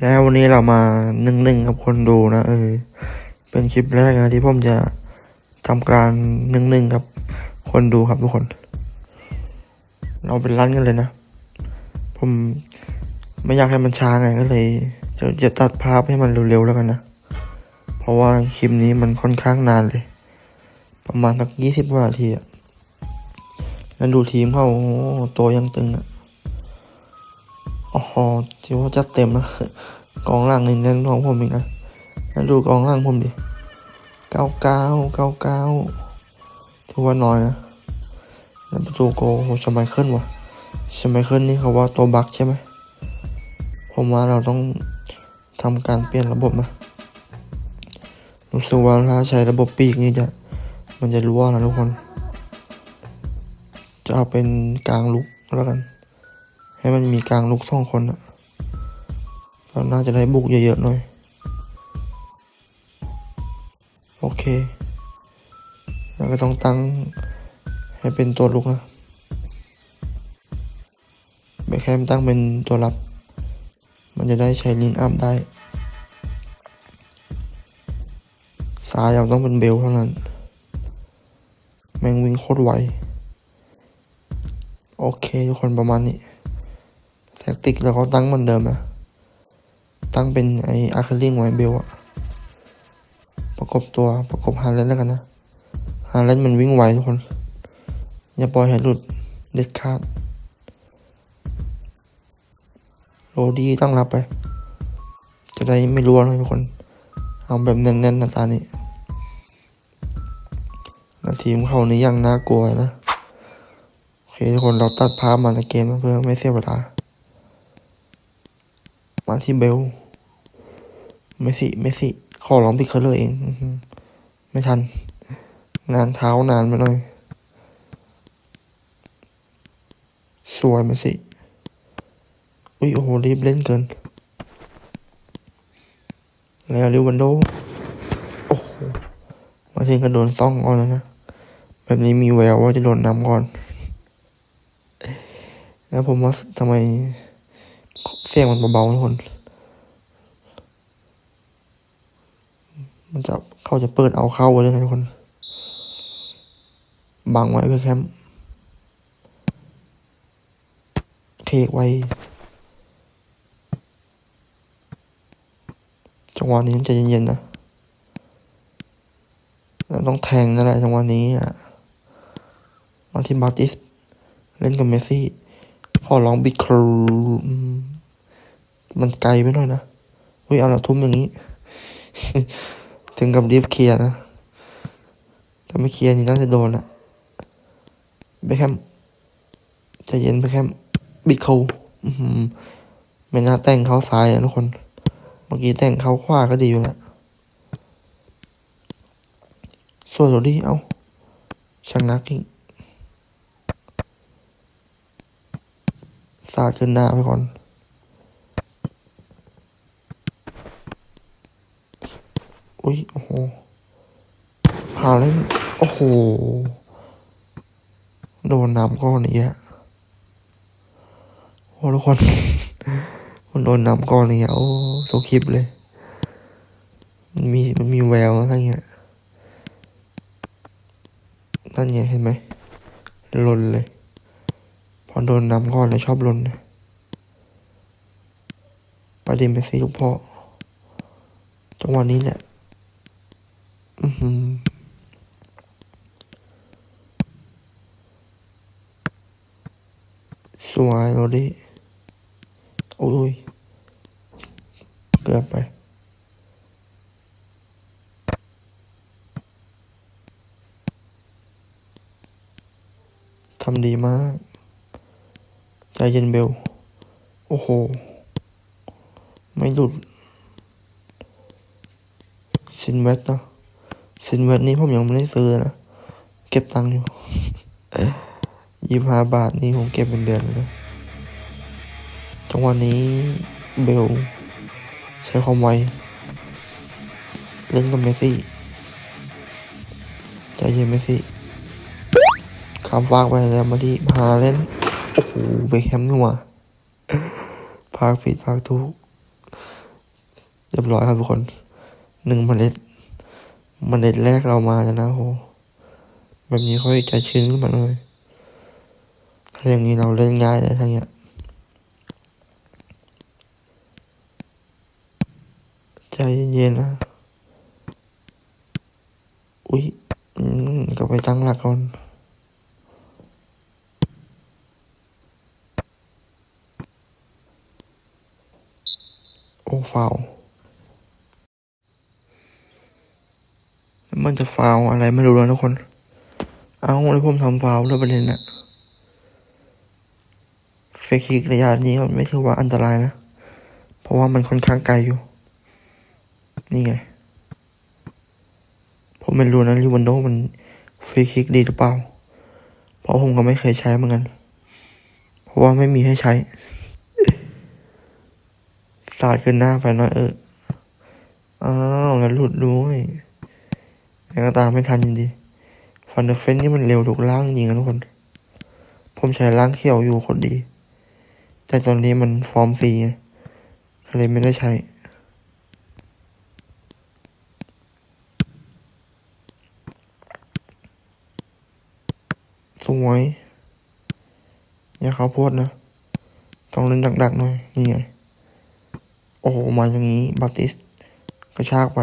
แล้ววันนี้เรามาหนึ่งหนึ่งกับคนดูนะเออ เป็นคลิปแรกนะที่ผมจะทำการหนึ่งหนึ่งกับคนดูครับทุกคน เราเป็นรันกันเลยนะ ผมไม่อยากให้มันช้าไงก็เลย จะจะตัดภาพให้มันเร็วๆแล้วกันนะ เพราะว่าคลิปนี้มันค่อนข้างนานเลย ประมาณสักยี่สิบกว่านาทีอะแล้วดูทีมเขาโอ้ตัวยังตึงอะ โอ๋อถือว่าจัดเต็มนะกองหล่างนี่แน่นของผมอีกนะแล้วดูกองหล่างผมดิเก้าเก้าเก้าเก้าถือว่าน้อยนะแล้วประตูโกโหชไมเคิลวะชไมเคิลนี่เขาว่าตัวบักใช่ไหมผมว่าเราต้องทำการเปลี่ยนระบบนะรู้สึกว่าถ้าใช้ระบบปีกนี่จะมันจะรั่วนะทุกคน จะเอาเป็นกลางลุกแล้วกัน ให้มันมีกลางลุกสองคนอะเราน่าจะได้บุกเยอะๆหน่อย โอเคแล้วก็ต้องตั้งให้เป็นตัวลุกนะแบคแคมตั้งเป็นตัวรับ มันจะได้ใช้ลินอัพได้ ซ้ายเราต้องเป็นเบลเท่านั้น แมงวิ่งโคตรไว โอเคทุกคนประมาณนี้ แท็กติกเราก็ตั้งเหมือนเดิมนะตั้งเป็นไออาร์คลิงไวเบลอะประกบตัวประกบฮาร์เลนแล้วกันนะฮาร์เลนมันวิ่งไวทุกคน อย่าปล่อยให้หลุดเด็ดขาดโรดี้ตั้งรับไป จะได้ไม่รัวนะทุกคน เอาแบบแน่นๆนะตานี้แล้วทีมเขานี่ยังน่ากลัวนะ โอเคทุกคนเราตัดภาพมาในเกมเพื่อไม่เสียเวลา มาที่เบลไม่สิไม่สิขอร้องปิดเขาเลยเองอื้อหือไม่ทันงานเท้านานไปหน่อย สวยไหมสิอุ้ยโอ้โห รีบเล่นเกิน แล้วลิวันโด โอ้โห มาถึงก็โดนซ่องก่อนแล้วนะ แบบนี้มีแววว่าจะโดนนำก่อน แล้วผมว่าทำไม เสียงมันเบาๆทุกคน มันจะเขาจะเปิดเอาเข้าเลยนะทุกคน บังไว้เพื่อแคมป์เทกไว้ จังหวะนี้มันจะเย็นๆนะแล้วต้องแทงนั่นแหละจังหวะนี้อะมาที่มาติส เล่นกับเมสซี่ ขอลองบิดครู มันไกลไปหน่อยนะเฮ้ยเอาละทุ่มอย่างนี้ ถึงกับรีบเคลียร์นะถ้าไม่เคลียร์นี่น่าจะโดนละเบคแฮมใจเย็นเบคแฮมบิดเขาไม่น่าแต่งเข้าซ้ายนะทุกคน เมื่อกี้แต่งเข้าขวาก็ดีอยู่แล้วส่วนโรดี้เอาชังนักอีกสาดขึ้นหน้าไปก่อน อุ้ยโอ้โหหาเล่นโอ้โห โดนน้ำก้อนนี้อะโอ้ทุกคนมันโดนน้ำก้อนนี้อะโอ้โซคิปเลย มันมีมันมีแววอะไรเงี้ยนั่นไงเห็นไหมหล่นเลย พอโดนน้ำก้อนเลยชอบหล่นนะประเด็นเป็นสีลูกพ่อจังหวะนี้แหละ อือหือ สวยโรดี้โอ้ย เกือบไปทำดีมาก ใจเย็นเบล โอ้โห ไม่หลุดซินเวตเนะซินเวตนี่ผมยังไม่ได้ซื้อนะ เก็บตังค์อยู่ ยี่ห้าบาทนี่ผมเก็บเป็นเดือนเลยจังหวะนี้เบล ใช้ความไว เล่นกับเมสซี่ใจเย็นเมสซี่คำฟากไปแล้วมาที่หาเล่น โอ้โหเบคแฮมนี่หว่าพากผิดพากถูกเรียบร้อยครับทุกคนหนึ่งเมล็ดเมล็ดแรกเรามาแล้วนะโหแบบนี้ค่อยใจชื้นขึ้นมาหน่อย อย่างนี้เราเล่นง่ายเลยทั้งเนี้ยใจเย็นๆนะอุ้ยก็ไปตั้งหลักก่อนโอ้ฟาวมันจะฟาวอะไรไม่รู้แล้วทุกคน เอาแล้วผมทำฟาวแล้วประเด็นน่ะ เฟคคิกระยะนี้ก็ไม่ถือว่าอันตรายนะ เพราะว่ามันค่อนข้างไกลอยู่ นี่ไง ผมไม่รู้นะลิวันโดมันเฟคคิกดีหรือเปล่า เพราะผมก็ไม่เคยใช้เหมือนกัน เพราะว่าไม่มีให้ใช้ สาดขึ้นหน้าไปหน่อยเออ อ้าวแล้วหลุดด้วยยังก็ตามไม่ทันจริงดีฟันเดอร์เฟนนี่มันเร็วถูกล่างจริงนะทุกคน ผมใช้ล่างเขียวอยู่คนดี แต่ตอนนี้มันฟอร์มฟรีไงก็เลยไม่ได้ใช้ สวย อย่าเขาโพดนะ ต้องเล่นดักๆหน่อย นี่ไง โอ้โห มาอย่างนี้ บาติสกระชากไป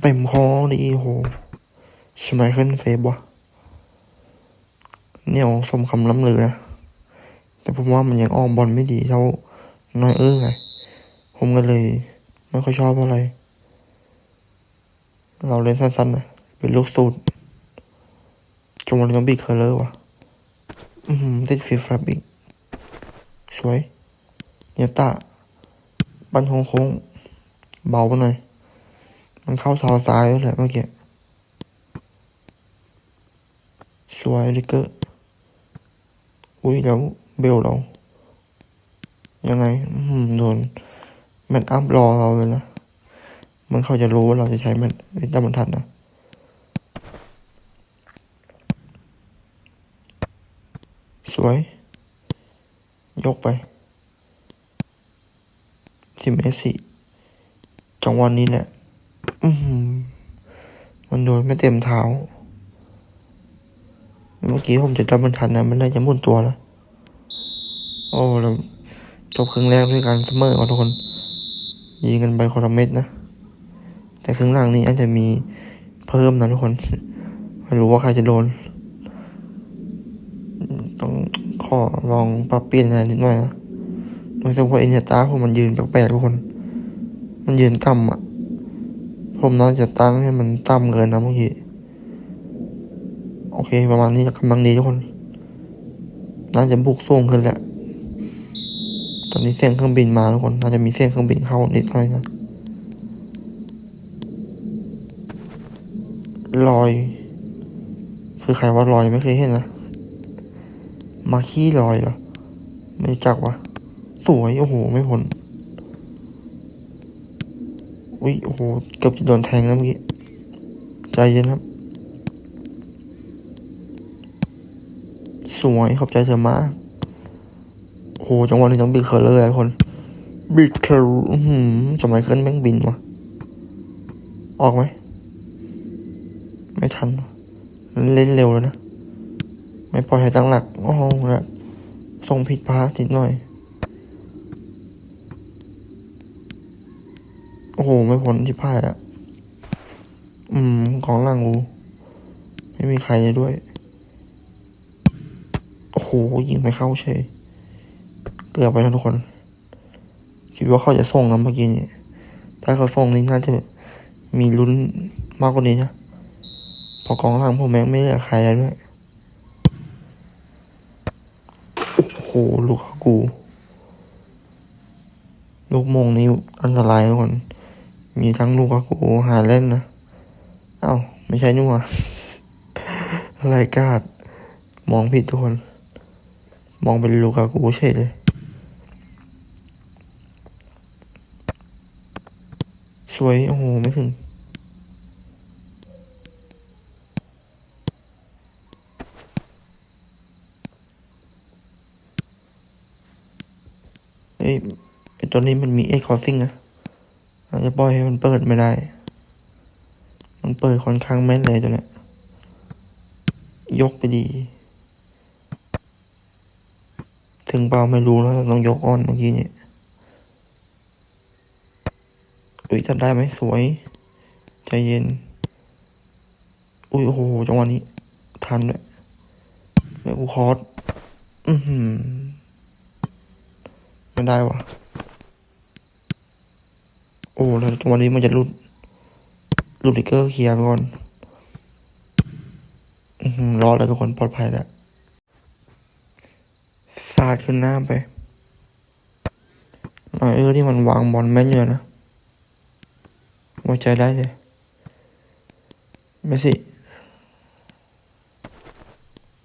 เต็มคอดีโอ้โหชไมเคิลเฟบวะเนี่ยสมคำล้ำลือนะ แต่ผมว่ามันยังออกบอลไม่ดีเท่าน้อยเอ้อไง ผมก็เลย ไม่ค่อยชอบเท่าไร เราเล่นสั้นๆนะเป็นลูกสูตรจงวันนี้ต้องบีเคอร์เลอร์วะอือหือติดฟีฟรับอีกสวยเนียตาบันโค้งๆเบาไปหน่อย มันเข้าซอซ้ายแล้วแหละเมื่อกี้สวยลิเกอร์อุ้ยแล้ว เบลเรา ยังไงโดนแมนอัพรอเราเลยนะมันเขาจะรู้ว่าเราจะใช้แมนวิตามันทันนะสวย ยกไปทีมเอสี่จังหวะนี้แหละอือหือมันโดนไม่เต็มเท้า เมื่อกี้ผมจะจับมันทันนะ มันน่าจะมุนตัวแล้ว โอ้แล้วจบครึ่งแรกด้วยการเสมอกันทุกคน ยิงกันไปคนละเม็ดนะ แต่ครึ่งหลังนี้อาจจะมีเพิ่มนะทุกคน ไม่รู้ว่าใครจะโดน ต้องขอลองปรับเปลี่ยนอะไรนิดหน่อยนะรู้สึกว่าเอเนยตาผมมันยืนแปลกๆทุกคน มันยืนต่ำอะ ผมน่าจะตั้งให้มันต่ำเกินนะเมื่อกี้โอเค ประมาณนี้กำลังดีทุกคน น่าจะบุกสูงขึ้นแหละ ตอนนี้เสียงเครื่องบินมาทุกคนน่าจะมีเสียงเครื่องบินเข้านิดหน่อยนะลอย คือใครว่าลอยไม่เคยเห็นนะมาขี้ลอยเหรอ ไม่จักวะสวยโอ้โหไม่พ้นอุ้ยโอ้โหเกือบจะโดนแทงแล้วเมื่อกี้ใจเย็นครับสวยขอบใจเธอมาก หจังหวะนี้ต้องบิดเคอร์เลยคน บิดเคอร์หือสมัยเคลื่อนแม่งบินวะออกไหม ไม่ทัน เล่นเร็วแล้วนะ ไม่ปล่อยให้ตั้งหลัก โอ้โหล้วส่งผิดพลาดนิดหน่อย โอ้โห ไม่พ้นที่พลาดอะอืม ของหลังกู ไม่มีใครเลยด้วย โอ้โห ยิงไม่เข้าเฉย เกือบไปนะทุกคน คิดว่าเขาจะส่งนะเมื่อกี้นี้ถ้าเขาส่งนี่น่าจะมีลุ้นมากกว่านี้นะพอกองหลังผมแม่งไม่เหลือใครแล้วด้วยโอ้โหลูกกู ลูกมงนี้อันตรายทุกคน มีทั้งลูกกูหาเล่นนะเอ้าไม่ใช่นี่หว่าอะไรกาดมองผิดทุกคน มองเป็นลูกกูเฉยเลย สวย โอ้โห ไม่ถึงเอ้ยตัวนี้มันมีเอ็กคอซิงอะเราจะปล่อยให้มันเปิดไม่ได้ มันเปิดค่อนข้างแม่นเลยตัวเนี้ย ยกไปดี ถึงเปล่าไม่รู้นะแต่ต้องยกอ่อนเมื่อกี้เนี่ย อุ้ยจัดได้ไหมสวย ใจเย็น อุ้ยโอ้โหจังหวะนี้ ทันด้วยแล้วกูคอร์สอือหือไม่ได้วะโอ้แล้วจังหวะนี้มันจะหลุดหลุดลิกเกอร์เคลียร์ไปก่อนอือหือรอดแล้วทุกคนปลอดภัยแล้วสาดขึ้นหน้าไปหน่อยเออที่มันวางบอลแม่นเยอะนะ ไว้ใจได้เลยไม่สิ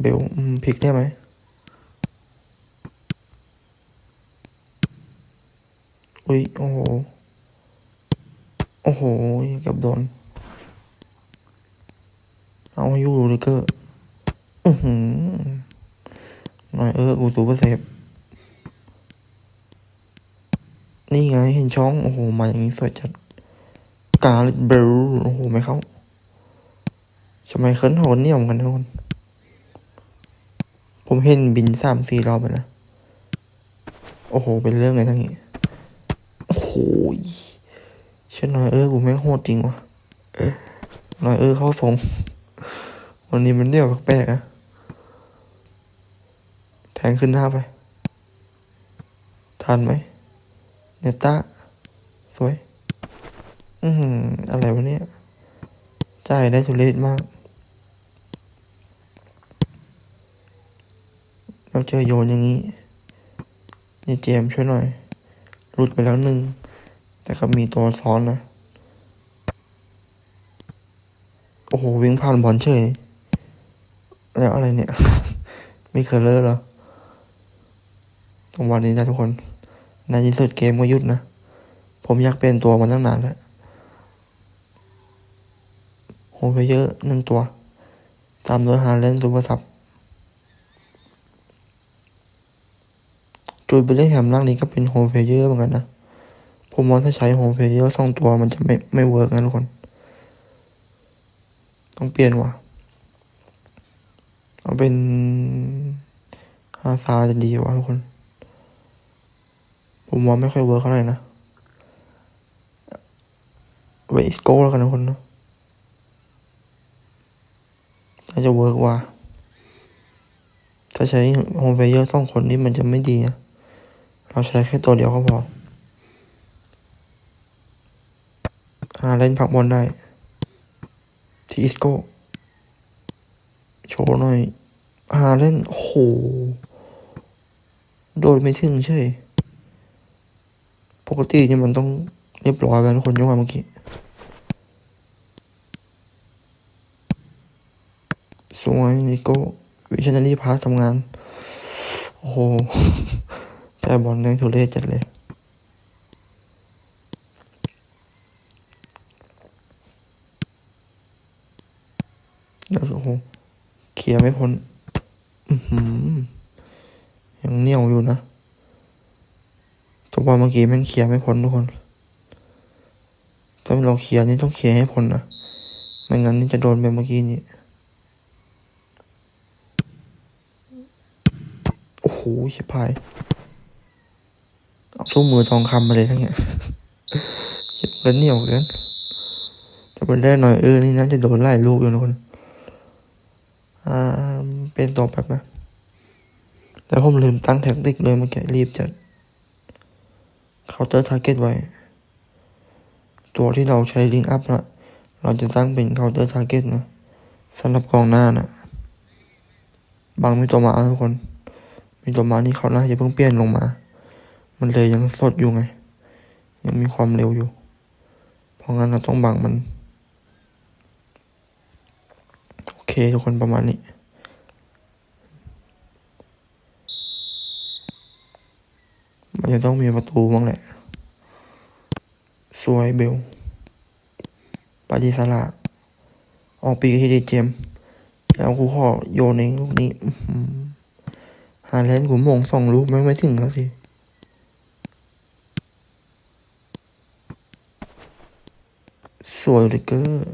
เบลพลิกได้ไหมอุ้ย โอ้โห โอ้โหเกับโดน เอาให้อยูเลยเกอร์อือหือหน่อยเออ กูซูเปอร์เซฟนี่ไง เห็นช่อง โอ้โห มาอย่างนี้สวยจัด กาลิเบลโอ้โห ไม่เข้าทำไมเคิร์นโหนเหนี่ยมกันทุกคน ผมเห็นบินสามสี่รอบไปนะ โอ้โห เป็นเรื่องไงทั้งนี้ โอ้โหเช่นนอยเออกูแม่งโหดจริงวะหน่อยเออเข้าทรง วันนี้มันเดี่ยวแปลกๆอะแทงขึ้นหน้าไป ทันไหม เนต้า สวย อือหือะไรวะเนี่ย จ่ายได้สุดฤทธิ์มาก เราเจอโยนอย่างนี้นี่เจมช่วยหน่อย หลุดไปแล้วหนึ่ง แต่ก็มีตัวซ้อนนะ โอ้โห วิ่งผ่านบอลเฉย แล้วอะไรเนี่ย มีเคอร์เลอร์เหรอตรงวันนี้นะทุกคน ในที่สุดเกมก็หยุดนะ ผมอยากเป็นตัวมันตั้งนานแล้ว โหไปเยอะหนึ่งตัว ตามโดยฮาเลนซูเปอร์ซับจูดเบลเลแฮมร่างนี้ก็เป็นโฮมเพเยอร์เหมือนกันนะ ผมว่าถ้าใช้โฮมเพเยอร์สองตัวมันจะไม่ไม่เวิร์กนะทุกคน ต้องเปลี่ยนว่ะ เอาเป็นฮาซาจะดีกว่าทุกคน ผมว่าไม่ค่อยเวิร์กเท่าไหร่นะเวสโก้แล้วกันนะทุกคนนะน่าจะเวิร์กว่า ถ้าใช้โฮมเพลเยอร์สองคนนี้มันจะไม่ดีนะเราใช้แค่ตัวเดียวก็พอหาเล่นผักบอลได้ ที่อิสโก้โชว์หน่อยหาเล่นโอ้โห โดนไม่ถึงใช่ ปกติเนี่ยมันต้องเรียบร้อยแล้วทุกคนยกมาเมื่อกี้ สวยนิโก้วิชันารีพาสททำงาน โอ้โหแต่บอลแดงทุเรศจัดเลยเดี๋ยวโอ้โหเคลียร์ไม่พ้นยังเหนียวอยู่นะทุกบอลเมื่อกี้แม่งเคลียร์ไม่พ้นทุกคน ถ้าเราเคลียร์นี่ต้องเคลียร์ให้พ้นนะ ไม่งั้นนี่จะโดนแบบเมื่อกี้นี่ โอ้โห ชิบหายเอาสู้มือทองคำมาเลยทั้งเนี้ยเจ็บกันเหนียวเกินจะเป็นได้หน่อยเออนี่น่าจะโดนไล่ลูกอยู่นะคนอ่าเป็นตัวแบบนะแต่ผมลืมตั้งแท็กติกเลยเมื่อกี้รีบจัดเคาน์เตอร์ทาร์เก็ตไว้ ตัวที่เราใช้ลิงก์อัพนะเราจะตั้งเป็นเคาน์เตอร์ทาร์เก็ตนะสำหรับกองหน้านะบางมีตัวมาทุกคน มีตัวมานี่เขาน่าจะเพิ่งเปลี่ยนลงมา มันเลยยังสดอยู่ไง ยังมีความเร็วอยู่ เพราะงั้นเราต้องบังมัน โอเคทุกคนประมาณนี้มันจะต้องมีประตูบ้างแหละ สวยเบล ปาดิสลาออกปีกที่ดีเจม แล้วกูขอโยนเองลูกนี้าแลนด์กูมงสองลูกไม่ไม่ถึงแล้วสิสวยเลยเกอร์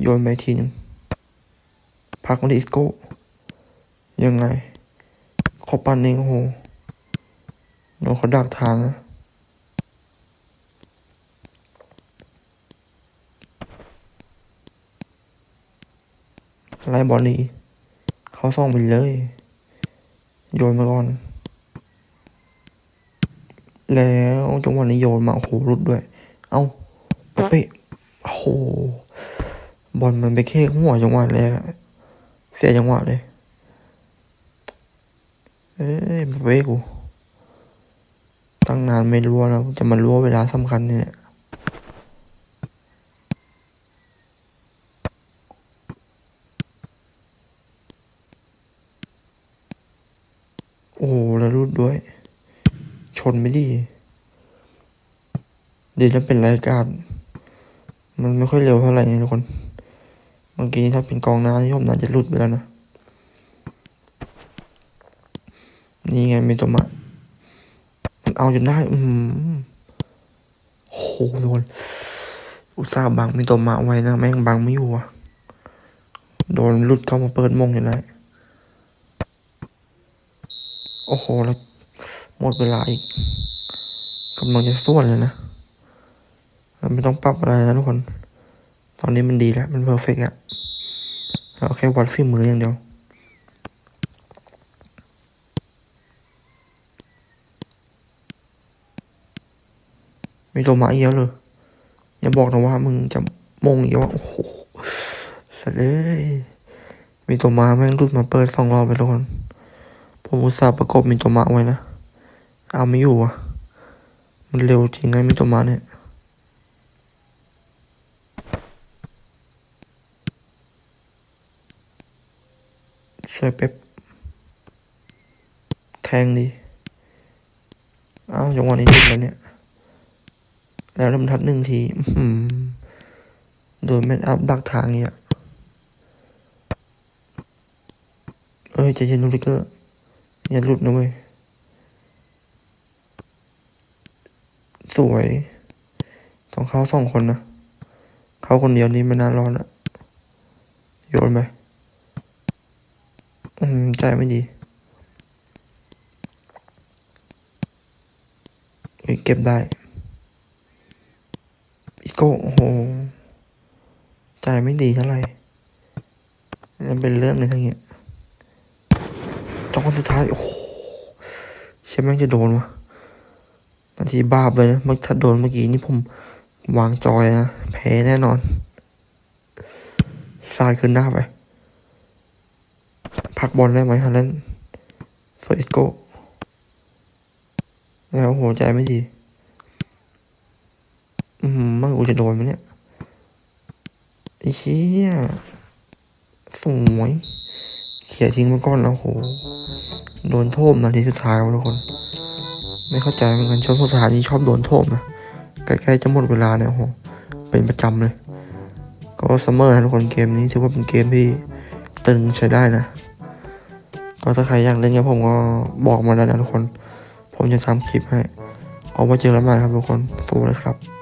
โยนไปทีนึงพักมาดิสโก้ยังไงเขาปันเองโอ้โหโดนเขาดักทางนะไล่บอลลี เขาส่องไปเลย โยนมาก่อน แล้วจังหวะนี้โยนมาโอ้โหรุดด้วย เอ้าเป๊ะโอ้โหบอลมันไปเค้หัวจังหวะแรกเสียจังหวะเลย เอ้ยเว้ยกูตั้งนานไม่รู้แล้วจะมารู้เวลาสำคัญเนี่ย โอ้โหแล้วรุดด้วย ชนไม่ดี ดีแล้วเป็นรายการ มันไม่ค่อยเร็วเท่าไหร่ไงทุกคนเมื่อกี้ถ้าเป็นกองน้าที่ผมน่าจะหลุดไปแล้วนะ นี่ไงมีตัวมามันเอาจนได้ อืมโอ้โหทุกคนอุตส่าห์บังมีตัวมาไว้นะ แม่งบังไม่อยู่อะโดนหลุดเข้ามาเปิดมงอยู่ได้ โอ้โหแล้วหมดเวลาอีกกำลังจะส่วนเลยนะเราไม่ต้องปรับอะไรนะทุกคน ตอนนี้มันดีแล้ว มันเพอร์เฟกต์อะเราแค่วัดฝีมืออย่างเดียวมีตัวมาเยอะเลย อย่าบอกนะว่ามึงจะมงอีกว่า โอ้โหสเลย มีตัวมาแม่งรุดมาเปิดสองรอบไปทุกคน ผมอุตส่าห์ประกบมีตัวมาไว้นะ เอาไม่อยู่อะ มันเร็วจริงไงมีตัวมาเนี่ย สวยเป๊ปแทงดี อ้าวจังหวะนี้ยุดแล้วเนี่ย แล้วลำทัดหนึ่งทีโดนแมนอัพดักทางเนี่ยเอ้ยใจเย็นนูริเกอร์ อย่าหลุดนะเว้ย สวย ต้องเข้าสองคนนะ เข้าคนเดียวนี้ไม่น่ารอดอะโยนไปอืม ใจไม่ดีเอ้ยเก็บได้อิสโก้โอ้โหใจไม่ดีเท่าไหร่มันเป็นเรื่องเลยทั้งเนี้ย จองสุดท้าย โอ้โหเชื่อแม่งจะโดนวะนาทีบาปเลยนะเมื่อถ้าโดนเมื่อกี้นี่ผมวางจอยนะ แพ้แน่นอนสายขึ้นหน้าไป พักบอลได้ไหมฮะเล่นโซอิสโกแล้วหัวใจไม่ดี อืมมันกูจะโดนไหมเนี่ยไอ้เชี่ยสวย เขี่ยทิ้งมาก่อนแล้วโหโดนโทษนาทีสุดท้ายวะทุกคน ไม่เข้าใจเหมือนกันชอบสุดท้านีชอบโดนโทษนะใกล้ๆจะหมดเวลาเนี่ยโหเป็นประจำเลย ก็ซัมเมอร์นะทุกคนเกมนี้ถือว่าเป็นเกมที่ตึงใช้ได้นะ ก็ถ้าใครอยากเล่นกับผมก็บอกมาได้นะทุกคน ผมจะทำคลิปให้เอาไว้เจอกันใหม่ครับทุกคนสู้เลยครับ